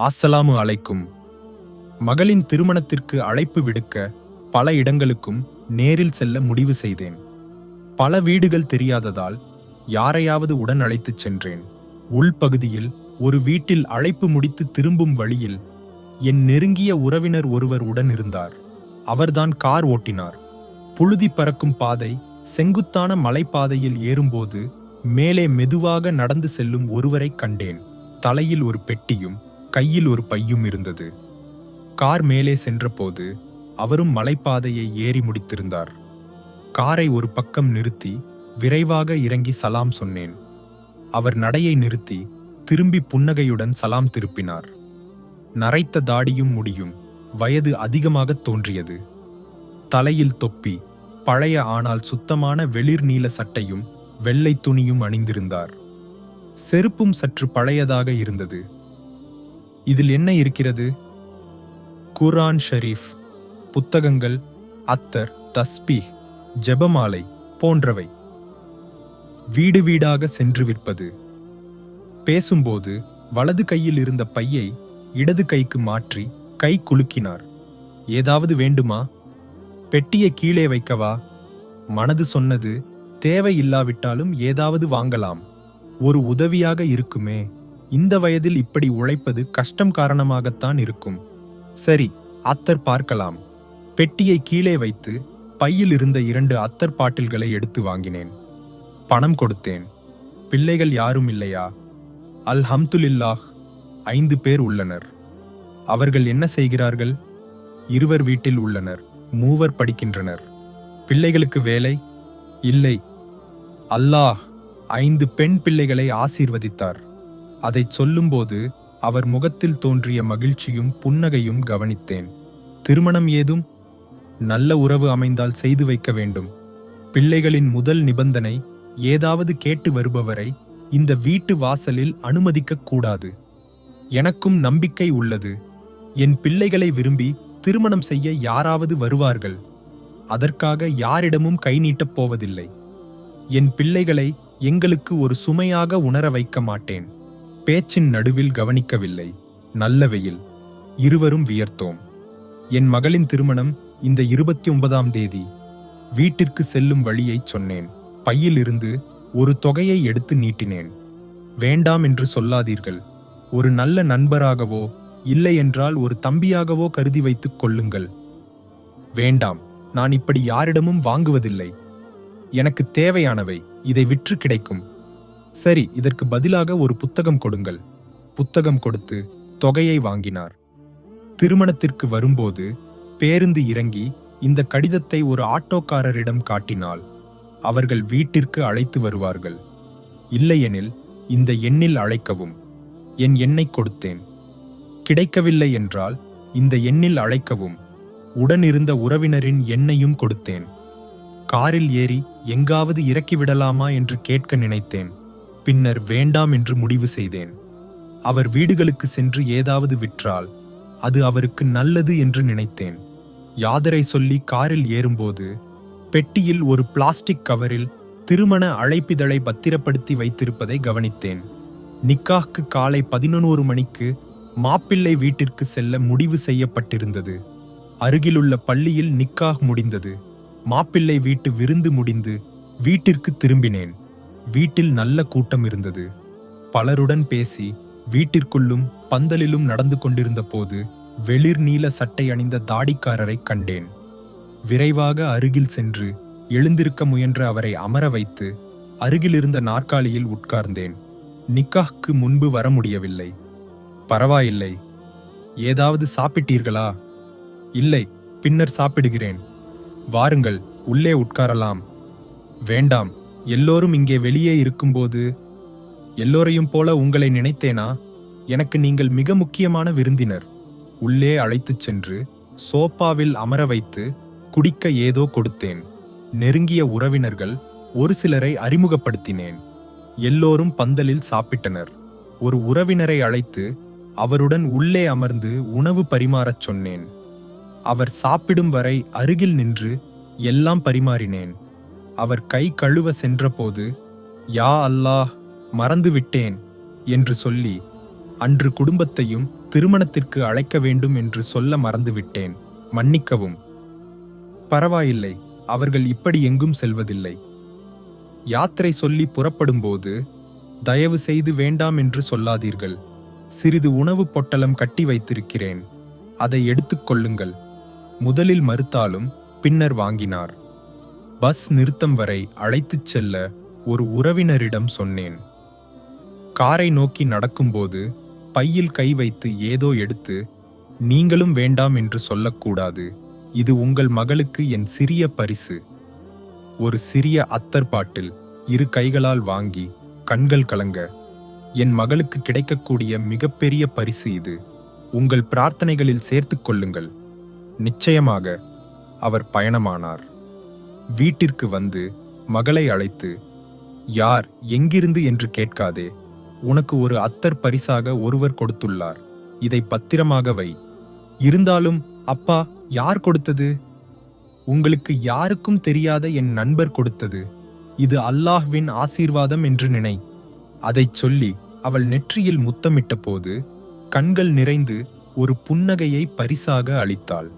அஸ்ஸலாமு அலைக்கும். மகளின் திருமணத்திற்கு அழைப்பு விடுக்க பல இடங்களுக்கும் நேரில் செல்ல முடிவு செய்தேன். பல வீடுகள் தெரியாததால் யாரையாவது உடன் அழைத்துச் சென்றேன். உள்பகுதியில் ஒரு வீட்டில் அழைப்பு முடித்து திரும்பும் வழியில் என் நெருங்கிய உறவினர் ஒருவர் உடன் இருந்தார். அவர்தான் கார் ஓட்டினார். புழுதி பறக்கும் பாதை செங்குத்தான மலைப்பாதையில் ஏறும்போது மேலே மெதுவாக நடந்து செல்லும் ஒருவரை கண்டேன். தலையில் ஒரு பெட்டியும் கையில் ஒரு பையும் இருந்தது. கார் மேலே சென்றபோது அவரும் மலைப்பாதையை ஏறி முடித்திருந்தார். காரை ஒரு பக்கம் நிறுத்தி விரைவாக இறங்கி சலாம் சொன்னேன். அவர் நடையை நிறுத்தி திரும்பி புன்னகையுடன் சலாம் திருப்பினார். நரைத்த தாடியும் முடியும் வயது அதிகமாகத் தோன்றியது. தலையில் தொப்பி பழைய ஆனால் சுத்தமான வெளிர் நீல சட்டையும் வெள்ளை துணியும் அணிந்திருந்தார். செருப்பும் சற்று பழையதாக இருந்தது. இதில் என்ன இருக்கிறது? குர்ஆன் ஷரீஃப் புத்தகங்கள் அத்தர் தஸ்பி ஜெபமாலை போன்றவை. வீடு வீடாக சென்று விற்பது. பேசும்போது வலது கையில் இருந்த பையை இடது கைக்கு மாற்றி கை குலுக்கினார். ஏதாவது வேண்டுமா? பெட்டியை கீழே வைக்கவா? மனது சொன்னது தேவையில்லாவிட்டாலும் ஏதாவது வாங்கலாம். ஒரு உதவியாக இருக்குமே. இந்த வயதில் இப்படி உழைப்பது கஷ்டம் காரணமாகத்தான் இருக்கும். சரி அத்தர் பார்க்கலாம். பெட்டியை கீழே வைத்து பையில் இருந்த இரண்டு அத்தர் பாட்டில்களை எடுத்து வாங்கினேன். பணம் கொடுத்தேன். பிள்ளைகள் யாரும் இல்லையா? அல்ஹம்துலில்லாஹ் ஐந்து பேர் உள்ளனர். அவர்கள் என்ன செய்கிறார்கள்? இருவர் வீட்டில் உள்ளனர் மூவர் படிக்கின்றனர். பிள்ளைகளுக்கு வேலை? இல்லை. அல்லாஹ் ஐந்து பெண் பிள்ளைகளை ஆசீர்வதித்தார். அதைச் சொல்லும்போது அவர் முகத்தில் தோன்றிய மகிழ்ச்சியும் புன்னகையும் கவனித்தேன். திருமணம் ஏதும்? நல்ல உறவு அமைந்தால் செய்து வைக்க வேண்டும். பிள்ளைகளின் முதல் நிபந்தனை ஏதாவது கேட்டு வருபவரை இந்த வீட்டு வாசலில் அனுமதிக்கக் கூடாது. எனக்கும் நம்பிக்கை உள்ளது. என் பிள்ளைகளை விரும்பி திருமணம் செய்ய யாராவது வருவார்கள். அதற்காக யாரிடமும் கை நீட்டப் போவதில்லை. என் பிள்ளைகளை எங்களுக்கு ஒரு சுமையாக உணர வைக்க மாட்டேன். பேச்சின் நடுவில் கவனிக்கவில்லை. நல்ல வெயில். இருவரும் வியர்த்தோம். என் மகளின் திருமணம் இந்த இருபத்தி ஒன்பதாம் தேதி. வீட்டிற்கு செல்லும் வழியைச் சொன்னேன். பையிலிருந்து ஒரு தொகையை எடுத்து நீட்டினேன். வேண்டாம் என்று சொல்லாதீர்கள். ஒரு நல்ல நண்பராகவோ இல்லை என்றால் ஒரு தம்பியாகவோ கருதி வைத்துக் கொள்ளுங்கள். வேண்டாம். நான் இப்படி யாரிடமும் வாங்குவதில்லை. எனக்கு தேவையானவை. இதை விற்று கிடைக்கும். சரி இதற்கு பதிலாக ஒரு புத்தகம் கொடுங்கள். புத்தகம் கொடுத்து தொகையை வாங்கினார். திருமணத்திற்கு வரும்போது பேருந்து இறங்கி இந்த கடிதத்தை ஒரு ஆட்டோக்காரரிடம் காட்டினால் அவர்கள் வீட்டிற்கு அழைத்து வருவார்கள். இல்லையெனில் இந்த எண்ணில் அழைக்கவும். என் எண்ணை கொடுத்தேன். கிடைக்கவில்லை என்றால் இந்த எண்ணில் அழைக்கவும். உடனிருந்த உறவினரின் எண்ணையும் கொடுத்தேன். காரில் ஏறி எங்காவது இறக்கிவிடலாமா என்று கேட்க நினைத்தேன். பின்னர் வேண்டாம் என்று முடிவு செய்தேன். அவர் வீடுகளுக்கு சென்று ஏதாவது விற்றால் அது அவருக்கு நல்லது என்று நினைத்தேன். யாதரை சொல்லி காரில் ஏறும்போது பெட்டியில் ஒரு பிளாஸ்டிக் கவரில் திருமண அழைப்பிதழை பத்திரப்படுத்தி வைத்திருப்பதை கவனித்தேன். நிக்காஹ்க்கு காலை பதினொரு மணிக்கு மாப்பிள்ளை வீட்டிற்கு செல்ல முடிவு செய்யப்பட்டிருந்தது. அருகிலுள்ள பள்ளியில் நிக்காஹ் முடிந்தது. மாப்பிள்ளை வீட்டு விருந்து முடிந்து வீட்டிற்கு திரும்பினேன். வீட்டில் நல்ல கூட்டம் இருந்தது. பலருடன் பேசி வீட்டிற்குள்ளும் பந்தலிலும் நடந்து கொண்டிருந்த போது வெளிர் நீல சட்டை அணிந்த தாடிக்காரரை கண்டேன். விரைவாக அருகில் சென்று எழுந்திருக்க முயன்ற அவரை அமர வைத்து அருகிலிருந்த நாற்காலியில் உட்கார்ந்தேன். நிக்காஹ்க்கு முன்பு வர முடியவில்லை. பரவாயில்லை. ஏதாவது சாப்பிட்டீர்களா? இல்லை பின்னர் சாப்பிடுகிறேன். வாருங்கள் உள்ளே உட்காரலாம். வேண்டாம். எல்லோரும் இங்கே வெளியே இருக்கும்போது எல்லோரையும் போல உங்களை நினைத்தேனா? எனக்கு நீங்கள் மிக முக்கியமான விருந்தினர். உள்ளே அழைத்துச் சென்று சோப்பாவில் அமர வைத்து குடிக்க ஏதோ கொடுத்தேன். நெருங்கிய உறவினர்கள் ஒரு சிலரை அறிமுகப்படுத்தினேன். எல்லோரும் பந்தலில் சாப்பிட்டனர். ஒரு உறவினரை அழைத்து அவருடன் உள்ளே அமர்ந்து உணவு பரிமாறச் சொன்னேன். அவர் சாப்பிடும் வரை அருகில் நின்று எல்லாம் பரிமாறினேன். அவர் கை கழுவ சென்றபோது யா அல்லாஹ் மறந்துவிட்டேன் என்று சொல்லி அன்று குடும்பத்தையும் திருமணத்திற்கு அழைக்க வேண்டும் என்று சொல்ல மறந்துவிட்டேன். மன்னிக்கவும். பரவாயில்லை அவர்கள் இப்படி எங்கும் செல்வதில்லை. யாத்திரை சொல்லி புறப்படும்போது தயவு செய்து வேண்டாம் என்று சொல்லாதீர்கள். சிறிது உணவு பொட்டலம் கட்டி வைத்திருக்கிறேன். அதை எடுத்துக்கொள்ளுங்கள் முதலில் மறுத்தாலும் பின்னர் வாங்கினார். பஸ் நிறுத்தம் வரை அழைத்துச் செல்ல ஒரு உறவினரிடம் சொன்னேன். காரை நோக்கி நடக்கும்போது பையில் கை வைத்து ஏதோ எடுத்து நீங்களும் வேண்டாம் என்று சொல்லக்கூடாது. இது உங்கள் மகளுக்கு என் சிறிய பரிசு. ஒரு சிறிய அத்தர் பாட்டில் இரு கைகளால் வாங்கி கண்கள் கலங்க என் மகளுக்கு கிடைக்கக்கூடிய மிகப்பெரிய பரிசு இது. உங்கள் பிரார்த்தனைகளில் சேர்த்து கொள்ளுங்கள். நிச்சயமாக அவர் பயணமானார். வீட்டிற்கு வந்து மகளை அழைத்து யார் எங்கிருந்து என்று கேட்காதே. உனக்கு ஒரு அத்தர் பரிசாக ஒருவர் கொடுத்துள்ளார். இதை பத்திரமாக வை. இருந்தாலும் அப்பா யார் கொடுத்தது? உங்களுக்கு யாருக்கும் தெரியாத என் நண்பர் கொடுத்தது. இது அல்லாஹ்வின் ஆசீர்வாதம் என்று நினை. அதைச் சொல்லி அவள் நெற்றியில் முத்தமிட்ட போது கண்கள் நிறைந்து ஒரு புன்னகையை பரிசாக அளித்தாள்.